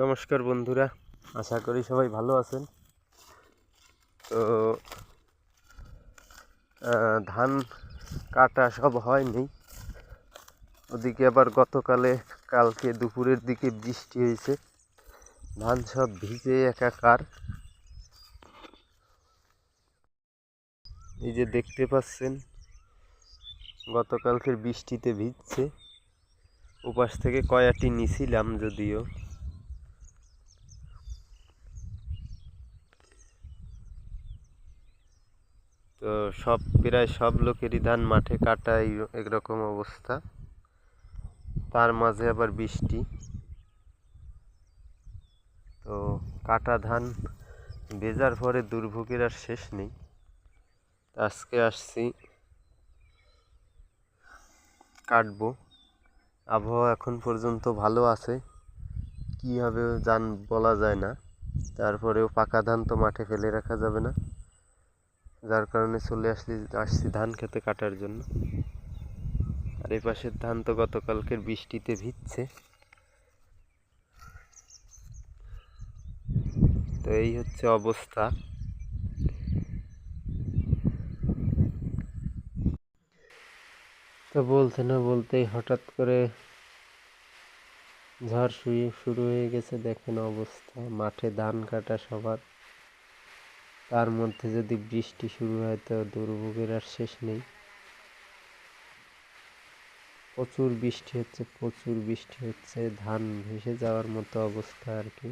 নমস্কার বন্ধুরা, আশা করি সবাই ভালো আছেন। তো ধান কাটা সব হয়নি। ওদিকে আবার গতকালে, কালকে দুপুরের দিকে বৃষ্টি হয়েছে। ধান সব ভিজে একাকার। এই যে দেখতে পাচ্ছেন, গতকালকের বৃষ্টিতে ভিজছে। ওপাশ থেকে কয়াটি নিছিলাম যদিও। তো সব, প্রায় সব লোকেরই ধান মাঠে কাটা এই একরকম অবস্থা। তার মাঝে আবার বৃষ্টি। তো কাটা ধান ভেজার পরে দুর্ভোগের আর শেষ নেই। আজকে আসছি। কাটবো। আবহাওয়া এখন পর্যন্ত ভালো আছে। কী হবে জান, বলা যায় না। তারপরেও পাকা ধান তো মাঠে ফেলে রাখা যাবে না। যার কারণে চলে আসছি আসছি ধান খেতে কাটার জন্য। আর এই পাশের ধান তো গতকালকের বৃষ্টিতে ভিজছে। তো এই হচ্ছে অবস্থা। তো বলতে না বলতেই হঠাৎ করে ঝড় শুয়ে শুরু হয়ে গেছে, দেখেন অবস্থা। মাঠে ধান কাটা সবার। তার মধ্যে যদি বৃষ্টি শুরু হয়, তো দুর্ভোগের আর শেষ নেই। প্রচুর বৃষ্টি হচ্ছে, প্রচুর বৃষ্টি হচ্ছে, ধান ভেসে যাওয়ার মতো অবস্থা আর কি।